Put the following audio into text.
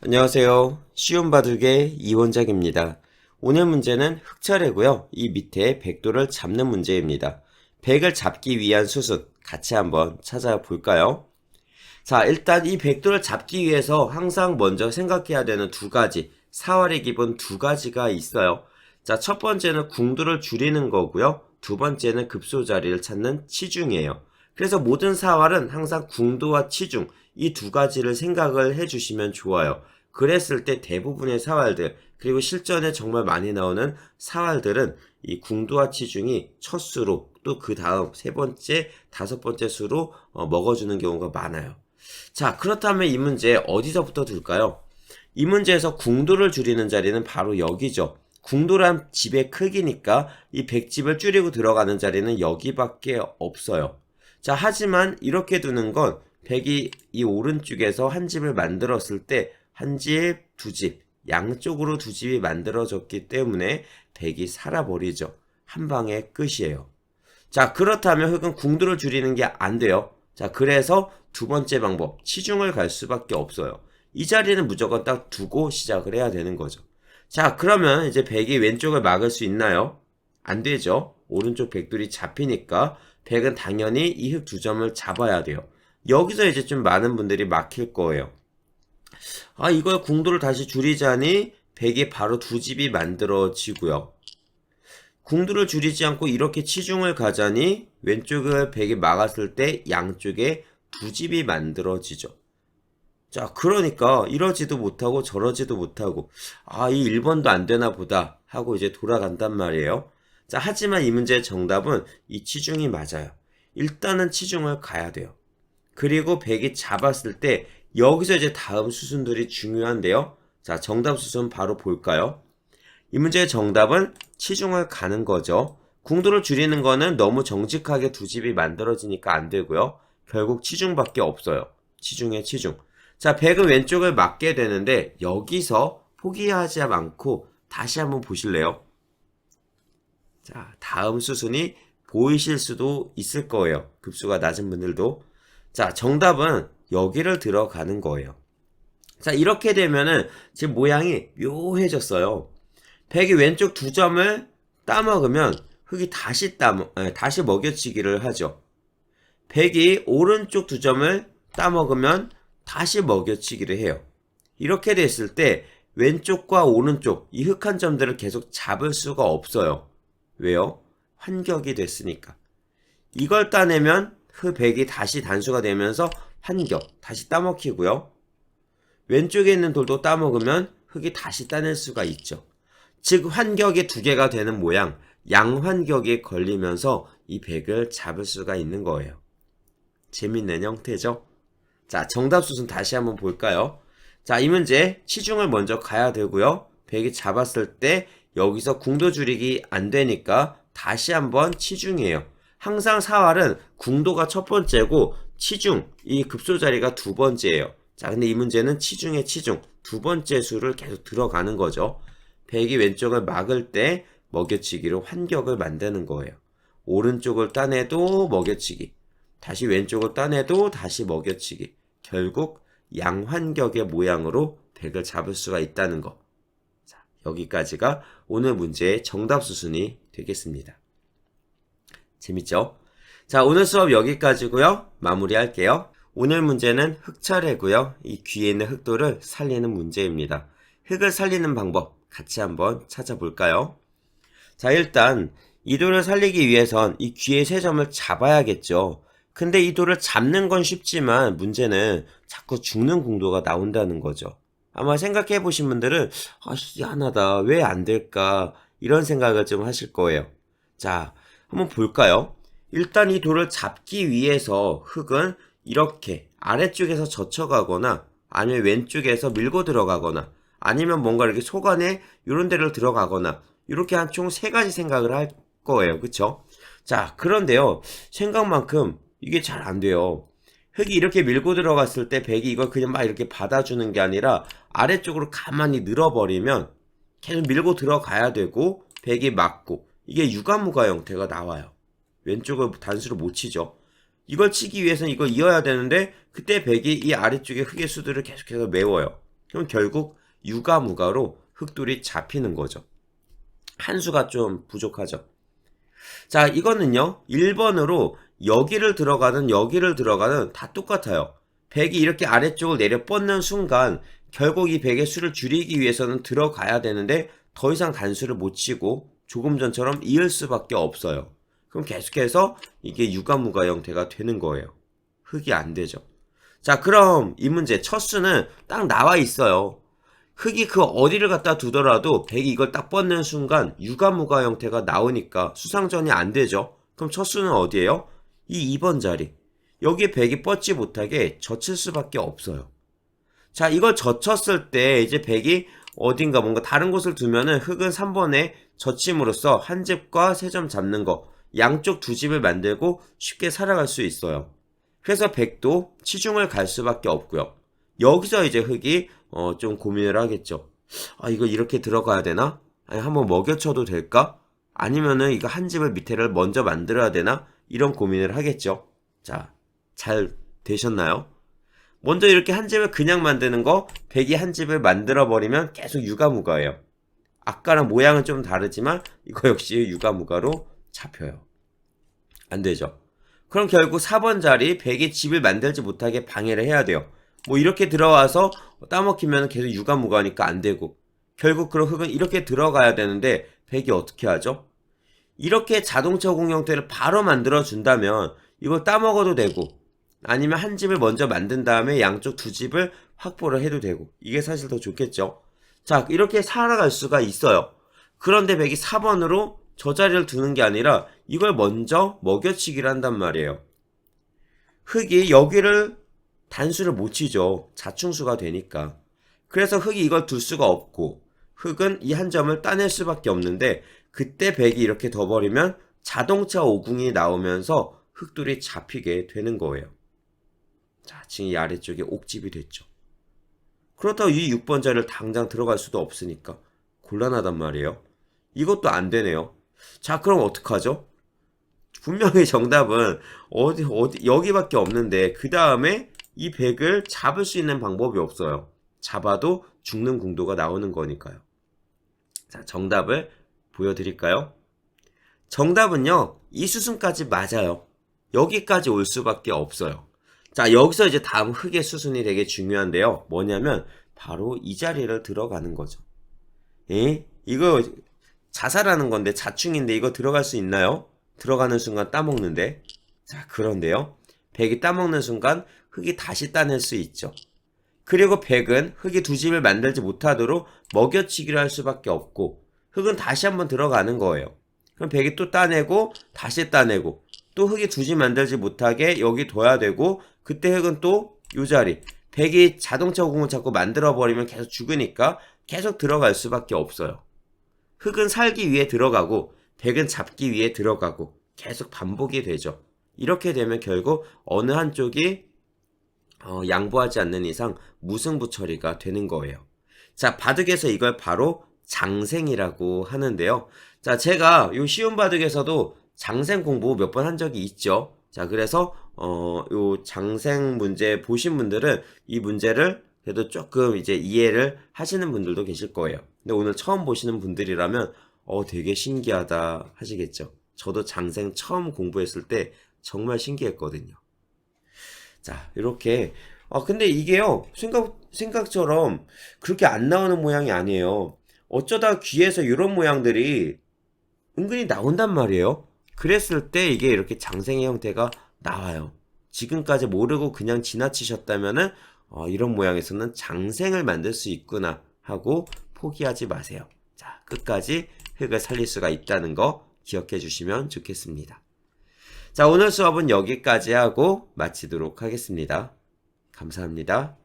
안녕하세요. 쉬운 바둑의 이원작입니다. 오늘 문제는 흑차례고요. 이 밑에 백도를 잡는 문제입니다. 백을 잡기 위한 수순 같이 한번 찾아볼까요? 자, 일단 이 백도를 잡기 위해서 항상 먼저 생각해야 되는 두 가지, 사활의 기본 두 가지가 있어요. 자, 첫 번째는 궁도를 줄이는 거고요. 두 번째는 급소 자리를 찾는 치중이에요. 그래서 모든 사활은 항상 궁도와 치중 이 두 가지를 생각을 해주시면 좋아요. 그랬을 때 대부분의 사활들 그리고 실전에 정말 많이 나오는 사활들은 이 궁도와 치중이 첫 수로 또 그 다음 세 번째, 다섯 번째 수로 어, 먹어주는 경우가 많아요. 자, 그렇다면 이 문제 어디서부터 둘까요? 이 문제에서 궁도를 줄이는 자리는 바로 여기죠. 궁도란 집의 크기니까 이 백집을 줄이고 들어가는 자리는 여기밖에 없어요. 자, 하지만 이렇게 두는 건 백이 이 오른쪽에서 한 집을 만들었을 때 한 집, 두 집, 양쪽으로 두 집이 만들어졌기 때문에 백이 살아버리죠. 한 방에 끝이에요. 자, 그렇다면 흑은 궁도를 줄이는 게 안 돼요. 자, 그래서 두 번째 방법, 치중을 갈 수밖에 없어요. 이 자리는 무조건 딱 두고 시작을 해야 되는 거죠. 자, 그러면 이제 백이 왼쪽을 막을 수 있나요? 안 되죠. 오른쪽 백돌이 잡히니까 백은 당연히 이흑두 점을 잡아야 돼요. 여기서 이제 좀 많은 분들이 막힐 거예요. 아, 이걸 궁도를 다시 줄이자니 백이 바로 두 집이 만들어지고요. 궁도를 줄이지 않고 이렇게 치중을 가자니 왼쪽을 백이 막았을 때 양쪽에 두 집이 만들어지죠. 자, 그러니까 이러지도 못하고 저러지도 못하고 아, 이 1번도 안 되나 보다 하고 이제 돌아간단 말이에요. 자, 하지만 이 문제의 정답은 이 치중이 맞아요. 일단은 치중을 가야 돼요. 그리고 백이 잡았을 때 여기서 이제 다음 수순들이 중요한데요. 자, 정답 수순 바로 볼까요? 이 문제의 정답은 치중을 가는 거죠. 궁도를 줄이는 거는 너무 정직하게 두 집이 만들어지니까 안 되고요. 결국 치중밖에 없어요. 치중에 치중. 자, 백은 왼쪽을 맞게 되는데 여기서 포기하지 않고 다시 한번 보실래요? 자, 다음 수순이 보이실 수도 있을 거예요. 급수가 낮은 분들도. 자, 정답은 여기를 들어가는 거예요. 자, 이렇게 되면은 지금 모양이 묘해졌어요. 백이 왼쪽 두 점을 따먹으면 흙이 다시 따 다시 먹여치기를 하죠. 백이 오른쪽 두 점을 따먹으면 다시 먹여치기를 해요. 이렇게 됐을 때 왼쪽과 오른쪽 이 흑한 점들을 계속 잡을 수가 없어요. 왜요? 환격이 됐으니까. 이걸 따내면 흑백이 다시 단수가 되면서 환격, 다시 따먹히고요. 왼쪽에 있는 돌도 따먹으면 흑이 다시 따낼 수가 있죠. 즉 환격이 두 개가 되는 모양, 양환격이 걸리면서 이 백을 잡을 수가 있는 거예요. 재밌는 형태죠? 자, 정답 수순 다시 한번 볼까요? 자, 이 문제 치중을 먼저 가야 되고요. 백이 잡았을 때 여기서 궁도 줄이기 안 되니까 다시 한번 치중이에요. 항상 사활은 궁도가 첫 번째고 치중, 이 급소 자리가 두 번째예요. 자, 근데 이 문제는 치중의 치중, 두 번째 수를 계속 들어가는 거죠. 백이 왼쪽을 막을 때 먹여치기로 환격을 만드는 거예요. 오른쪽을 따내도 먹여치기, 다시 왼쪽을 따내도 다시 먹여치기. 결국 양환격의 모양으로 백을 잡을 수가 있다는 거. 자, 여기까지가 오늘 문제의 정답 수순이 되겠습니다. 재밌죠? 자, 오늘 수업 여기까지고요. 마무리할게요. 오늘 문제는 흑차례고요. 이 귀에 있는 흑도를 살리는 문제입니다. 흑을 살리는 방법 같이 한번 찾아볼까요? 자, 일단 이 돌을 살리기 위해선 이 귀의 세 점을 잡아야겠죠. 근데 이 돌을 잡는 건 쉽지만 문제는 자꾸 죽는 궁도가 나온다는 거죠. 아마 생각해 보신 분들은 아, 희한하다. 왜 안 될까? 이런 생각을 좀 하실 거예요. 자, 한번 볼까요? 일단 이 돌을 잡기 위해서 흙은 이렇게 아래쪽에서 젖혀가거나 아니면 왼쪽에서 밀고 들어가거나 아니면 뭔가 이렇게 속안에 이런 데를 들어가거나 이렇게 한 총 세 가지 생각을 할 거예요. 그쵸? 자, 그런데요. 생각만큼 이게 잘 안 돼요. 흙이 이렇게 밀고 들어갔을 때 백이 이걸 그냥 막 이렇게 받아주는 게 아니라 아래쪽으로 가만히 늘어버리면 계속 밀고 들어가야 되고 백이 맞고 이게 유가무가 형태가 나와요. 왼쪽을 단수로 못 치죠. 이걸 치기 위해서는 이걸 이어야 되는데 그때 백이 이 아래쪽에 흙의 수들을 계속해서 메워요. 그럼 결국 유가무가로 흑돌이 잡히는 거죠. 한 수가 좀 부족하죠. 자, 이거는요. 1번으로 여기를 들어가는 여기를 들어가는 다 똑같아요. 100이 이렇게 아래쪽을 내려 뻗는 순간 결국 이 100의 수를 줄이기 위해서는 들어가야 되는데 더 이상 단수를 못 치고 조금 전처럼 이을 수밖에 없어요. 그럼 계속해서 이게 유가무가 형태가 되는 거예요. 흙이 안 되죠. 자, 그럼 이 문제 첫 수는 딱 나와 있어요. 흙이 그 어디를 갖다 두더라도 100이 이걸 딱 뻗는 순간 유가무가 형태가 나오니까 수상전이 안 되죠. 그럼 첫 수는 어디예요? 이 2번 자리. 여기에 100이 뻗지 못하게 젖힐 수밖에 없어요. 자, 이걸 젖혔을 때 이제 100이 어딘가 뭔가 다른 곳을 두면은 흙은 3번에 젖힘으로써 한 집과 세 점 잡는 거, 양쪽 두 집을 만들고 쉽게 살아갈 수 있어요. 그래서 100도 치중을 갈 수밖에 없고요. 여기서 이제 흙이 어, 좀 고민을 하겠죠. 아, 이거 이렇게 들어가야 되나? 아니, 한번 먹여쳐도 될까? 아니면은 이거 한 집을 밑에를 먼저 만들어야 되나? 이런 고민을 하겠죠. 자, 잘 되셨나요? 먼저 이렇게 한 집을 그냥 만드는 거, 백이 한 집을 만들어 버리면 계속 유가무가예요. 아까랑 모양은 좀 다르지만 이거 역시 유가무가로 잡혀요. 안 되죠. 그럼 결국 4번 자리 100의 집을 만들지 못하게 방해를 해야 돼요. 뭐 이렇게 들어와서 따먹히면 계속 유가무가니까 안 되고 결국 그런 흙은 이렇게 들어가야 되는데 100이 어떻게 하죠? 이렇게 자동차 공 형태를 바로 만들어 준다면 이걸 따먹어도 되고 아니면 한 집을 먼저 만든 다음에 양쪽 두 집을 확보를 해도 되고 이게 사실 더 좋겠죠. 자 이렇게 살아갈 수가 있어요. 그런데 100이 4번으로 저 자리를 두는 게 아니라 이걸 먼저 먹여치기를 한단 말이에요. 흙이 여기를 단수를 못 치죠. 자충수가 되니까. 그래서 흙이 이걸 둘 수가 없고 흙은 이 한 점을 따낼 수밖에 없는데 그때 100이 이렇게 더 버리면 자동차 오궁이 나오면서 흙돌이 잡히게 되는 거예요. 자, 지금 이 아래쪽에 옥집이 됐죠. 그렇다고 이 6번 자리를 당장 들어갈 수도 없으니까 곤란하단 말이에요. 이것도 안 되네요. 자, 그럼 어떡하죠? 분명히 정답은 어디, 어디, 여기밖에 없는데, 그 다음에 이 100을 잡을 수 있는 방법이 없어요. 잡아도 죽는 궁도가 나오는 거니까요. 자, 정답을 보여드릴까요? 정답은요, 이 수순까지 맞아요. 여기까지 올 수밖에 없어요. 자, 여기서 이제 다음 흙의 수순이 되게 중요한데요. 뭐냐면, 바로 이 자리를 들어가는 거죠. 에? 이거 자살하는 건데, 자충인데 이거 들어갈 수 있나요? 들어가는 순간 따먹는데. 자, 그런데요. 백이 따먹는 순간 흙이 다시 따낼 수 있죠. 그리고 백은 흙이 두 집을 만들지 못하도록 먹여치기를 할 수밖에 없고, 흙은 다시 한번 들어가는 거예요. 그럼 백이 또 따내고, 다시 따내고, 또 흙이 두 집 만들지 못하게 여기 둬야 되고, 그때 흙은 또 요 자리. 백이 자동차 공을 자꾸 만들어 버리면 계속 죽으니까 계속 들어갈 수밖에 없어요. 흙은 살기 위해 들어가고, 백은 잡기 위해 들어가고, 계속 반복이 되죠. 이렇게 되면 결국 어느 한쪽이 어, 양보하지 않는 이상 무승부 처리가 되는 거예요. 자, 바둑에서 이걸 바로 장생이라고 하는데요. 자, 제가 요 쉬운 바둑에서도 장생 공부 몇 번 한 적이 있죠. 자, 그래서 어, 요 장생 문제 보신 분들은 이 문제를 그래도 조금 이제 이해를 하시는 분들도 계실 거예요. 근데 오늘 처음 보시는 분들이라면 어, 되게 신기하다 하시겠죠. 저도 장생 처음 공부했을 때 정말 신기했거든요. 자, 이렇게. 아, 근데 이게요, 생각, 생각처럼 그렇게 안 나오는 모양이 아니에요. 어쩌다 귀에서 이런 모양들이 은근히 나온단 말이에요. 그랬을 때 이게 이렇게 장생의 형태가 나와요. 지금까지 모르고 그냥 지나치셨다면은, 어, 이런 모양에서는 장생을 만들 수 있구나 하고 포기하지 마세요. 자, 끝까지 흙을 살릴 수가 있다는 거 기억해 주시면 좋겠습니다. 자, 오늘 수업은 여기까지 하고 마치도록 하겠습니다. 감사합니다.